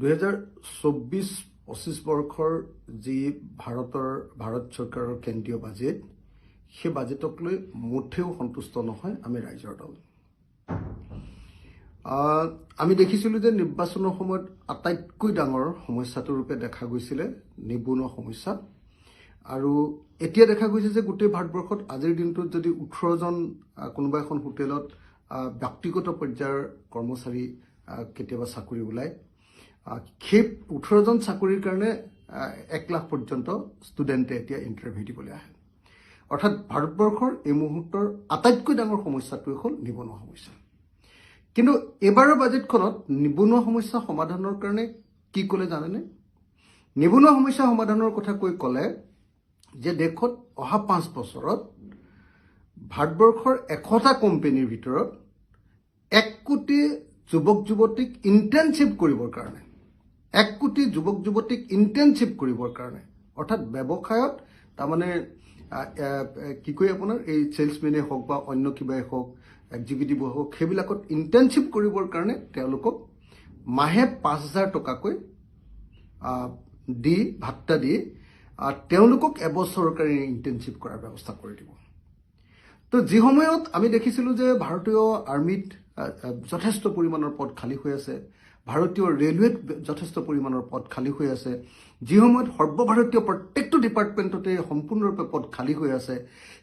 দুহেজাৰ চৌব্বিছ পঁচিছ বৰ্ষৰ যি ভাৰতৰ ভাৰত চৰকাৰৰ কেন্দ্ৰীয় বাজেট সেই বাজেটক লৈ মুঠেও সন্তুষ্ট নহয় আমি ৰাইজৰ দল। আমি দেখিছিলোঁ যে নিৰ্বাচনৰ সময়ত আটাইতকৈ ডাঙৰ সমস্যাটো ৰূপে দেখা গৈছিলে নিবনুৱা সমস্যা। আৰু এতিয়া দেখা গৈছে যে গোটেই ভাৰতবৰ্ষত আজিৰ দিনটোত যদি ওঠৰজন কোনোবা এখন হোটেলত ব্যক্তিগত পৰ্যায়ৰ কৰ্মচাৰী কেতিয়াবা চাকৰি ওলায় সেই ওঠৰজন চাকৰিৰ কাৰণে এক লাখ পৰ্যন্ত ষ্টুডেণ্টে এতিয়া ইণ্টাৰভিউ দিবলৈ আহে। অৰ্থাৎ ভাৰতবৰ্ষৰ এই মুহূৰ্তৰ আটাইতকৈ ডাঙৰ সমস্যাটোৱে হ'ল নিবনুৱা সমস্যা। কিন্তু এইবাৰৰ বাজেটখনত নিবনুৱা সমস্যা সমাধানৰ কাৰণে কি ক'লে জানেনে? নিবনুৱা সমস্যা সমাধানৰ কথা কৈ ক'লে যে দেশত অহা পাঁচ বছৰত ভাৰতবৰ্ষৰ এশটা কোম্পানীৰ ভিতৰত এক কোটি যুৱক যুৱতীক ইণ্টাৰ্ণশ্বিপ কৰিবৰ কাৰণে এক কোটি যুৱক যুৱতীক ইণ্টাৰ্ণশ্বিপ কৰিবৰ কাৰণে। অৰ্থাৎ ব্যৱসায়ত তাৰমানে কি কয় আপোনাৰ এই চেলছমেনেই হওক বা অন্য কিবাই হওক এক্সিকিউটিভ হওক সেইবিলাকত ইণ্টাৰ্ণশ্বিপ কৰিবৰ কাৰণে তেওঁলোকক মাহে পাঁচ হাজাৰ টকাকৈ দি ভাত্তা দি তেওঁলোকক এবছৰৰ কাৰণে ইণ্টাৰ্ণশ্বিপ কৰাৰ ব্যৱস্থা কৰি দিব। তো যি সময়ত আমি দেখিছিলোঁ যে ভাৰতীয় আৰ্মিত যথেষ্ট পৰিমাণৰ পদ খালী হৈ আছে ভাৰতীয় ৰেলৱেত যথেষ্ট পৰিমাণৰ পদ খালী হৈ আছে। যি সময়ত সৰ্বভাৰতীয় প্ৰত্যেকটো ডিপাৰ্টমেণ্টতে সম্পূৰ্ণৰূপে পদ খালী হৈ আছে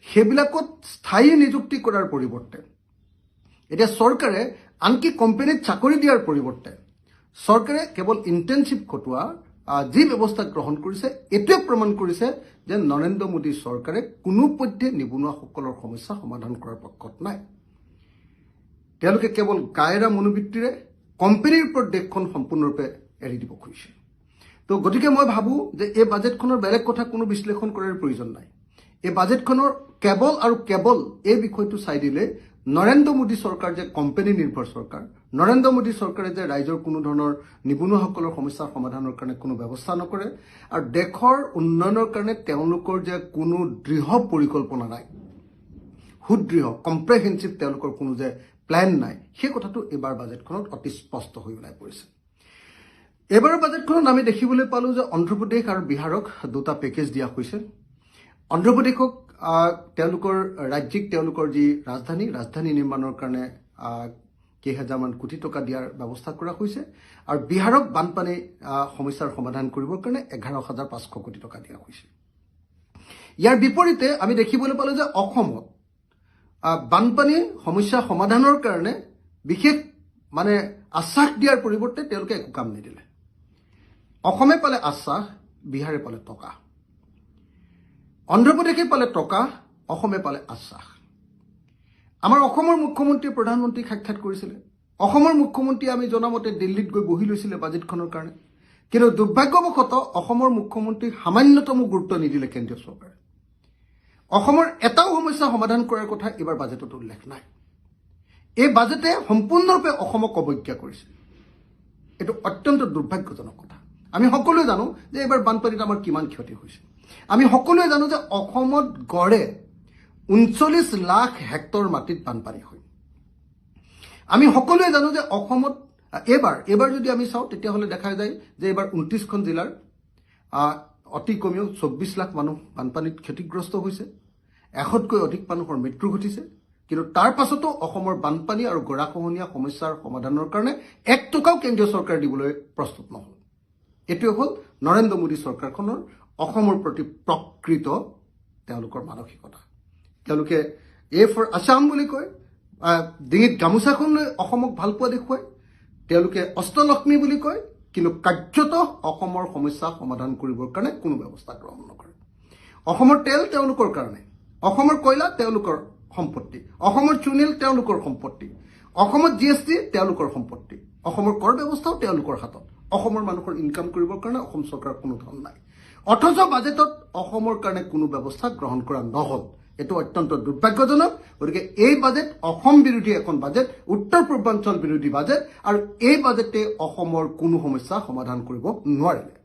সেইবিলাকত স্থায়ী নিযুক্তি কৰাৰ পৰিৱৰ্তে। এতিয়া চৰকাৰে আনকি কোম্পানীত চাকৰি দিয়াৰ পৰিৱৰ্তে চৰকাৰে কেৱল ইণ্টাৰ্ণশ্বিপ খটোৱা যি ব্যৱস্থা গ্ৰহণ কৰিছে এইটোৱে প্ৰমাণ কৰিছে যে নৰেন্দ্ৰ মোদী চৰকাৰে কোনোপধ্যে নিবনুৱাসকলৰ সমস্যা সমাধান কৰাৰ পক্ষত নাই। তেওঁলোকে কেৱল কায়েৰা মনোবৃত্তিৰে কোম্পানীৰ ওপৰত দেশখন সম্পূৰ্ণৰূপে এৰি দিব খুজিছে। তো গতিকে মই ভাবোঁ যে এই বাজেটখনৰ বেলেগ কথা কোনো বিশ্লেষণ কৰাৰ প্ৰয়োজন নাই। এই বাজেটখনৰ কেৱল আৰু কেৱল এই বিষয়টো চাই দিলে নৰেন্দ্ৰ মোদী চৰকাৰ যে কোম্পানী নিৰ্ভৰ চৰকাৰ নৰেন্দ্ৰ মোদী চৰকাৰে যে ৰাইজৰ কোনো ধৰণৰ নিবনুৱাসকলৰ সমস্যাৰ সমাধানৰ কাৰণে কোনো ব্যৱস্থা নকৰে আৰু দেশৰ উন্নয়নৰ কাৰণে তেওঁলোকৰ যে কোনো দৃঢ় পৰিকল্পনা নাই সুদৃঢ় কম্প্ৰেহেনচিভ তেওঁলোকৰ কোনো যে প্লেন নাই। সেই কথাটো এইবাৰ বাজেটখনত অতি স্পষ্ট হৈ ওলাই পৰিছে। এইবাৰৰ বাজেটখনত আমি দেখিবলৈ পালোঁ যে অন্ধ্ৰপ্ৰদেশ আৰু বিহাৰক দুটা পেকেজ দিয়া হৈছে। অন্ধ্ৰপ্ৰদেশক তেওঁলোকৰ ৰাজ্যিক তেওঁলোকৰ যি ৰাজধানী ৰাজধানী নিৰ্মাণৰ কাৰণে কেইহাজাৰমান কোটি টকা দিয়াৰ ব্যৱস্থা কৰা হৈছে আৰু বিহাৰক বানপানী সমস্যাৰ সমাধান কৰিবৰ কাৰণে এঘাৰ হাজাৰ পাঁচশ কোটি টকা দিয়া হৈছে। ইয়াৰ বিপৰীতে আমি দেখিবলৈ পালোঁ যে অসমত বানপানী সমস্যা সমাধানৰ কাৰণে বিশেষ মানে আশ্বাস দিয়াৰ পৰিৱৰ্তে তেওঁলোকে একো কাম নিদিলে। অসমে পালে আশ্বাস বিহাৰে পালে টকা। অন্ধ্ৰপ্ৰদেশে পালে টকা অসমে পালে আশ্বাস। আমাৰ অসমৰ মুখ্যমন্ত্ৰীয়ে প্ৰধানমন্ত্ৰীক সাক্ষাৎ কৰিছিলে। অসমৰ মুখ্যমন্ত্ৰীয়ে আমি জনামতে দিল্লীত গৈ বহি লৈছিলে বাজেটখনৰ কাৰণে। কিন্তু দুৰ্ভাগ্যবশতঃ অসমৰ মুখ্যমন্ত্ৰীক সামান্যতমো গুৰুত্ব নিদিলে কেন্দ্ৰীয় চৰকাৰে। অসমৰ এটাও সমস্যা সমাধান কৰাৰ কথা এইবাৰ বাজেটত উল্লেখ নাই। এই বাজেটে সম্পূৰ্ণৰূপে অসমক অৱজ্ঞা কৰিছে। এইটো অত্যন্ত দুৰ্ভাগ্যজনক কথা। আমি সকলোৱে জানো যে এইবাৰ বানপানীত আমাৰ কিমান ক্ষতি হৈছে। আমি সকলোৱে জানো যে অসমত গড়ে ঊনচল্লিছ লাখ হেক্টৰ মাটিত বানপানী হয়। আমি সকলোৱে জানো যে অসমত এইবাৰ এইবাৰ যদি আমি চাওঁ তেতিয়াহ'লে দেখা যায় যে এইবাৰ ঊনত্ৰিছখন জিলাৰ অতি কমেও চৌব্বিছ লাখ মানুহ বানপানীত ক্ষতিগ্ৰস্ত হৈছে। এশতকৈ অধিক মানুহৰ মৃত্যু ঘটিছে। কিন্তু তাৰ পাছতো অসমৰ বানপানী আৰু গৰাখহনীয়া সমস্যাৰ সমাধানৰ কাৰণে এক টকাও কেন্দ্ৰীয় চৰকাৰে দিবলৈ প্ৰস্তুত নহ'ল। এইটোৱে হ'ল নৰেন্দ্ৰ মোদী চৰকাৰখনৰ অসমৰ প্ৰতি প্ৰকৃত তেওঁলোকৰ মানসিকতা। তেওঁলোকে এ ফৰ আছাম বুলি কয় ডিঙিত গামোচাখন লৈ অসমক ভাল পোৱা দেখুৱায়। তেওঁলোকে অষ্টলক্ষ্মী বুলি কয় কিন্তু কাৰ্যত অসমৰ সমস্যা সমাধান কৰিবৰ কাৰণে কোনো ব্যৱস্থা গ্ৰহণ নকৰে। অসমৰ তেল তেওঁলোকৰ কাৰণে অসমৰ কয়লা তেওঁলোকৰ সম্পত্তি অসমৰ চুনিল তেওঁলোকৰ সম্পত্তি অসমত জি এছ টি তেওঁলোকৰ সম্পত্তি অসমৰ কৰ ব্যৱস্থাও তেওঁলোকৰ হাতত অসমৰ মানুহৰ ইনকাম কৰিবৰ কাৰণে অসম চৰকাৰৰ কোনো ধন নাই। অথচ বাজেটত অসমৰ কাৰণে কোনো ব্যৱস্থা গ্ৰহণ কৰা নহ'ল। এইটো অত্যন্ত দুৰ্ভাগ্যজনক গতিকে এই বাজেট অসম বিৰোধী এখন বাজেট উত্তৰ পূৰ্বাঞ্চল বিৰোধী বাজেট আৰু এই বাজেটে অসমৰ কোনো সমস্যা সমাধান কৰিব নোৱাৰিলে।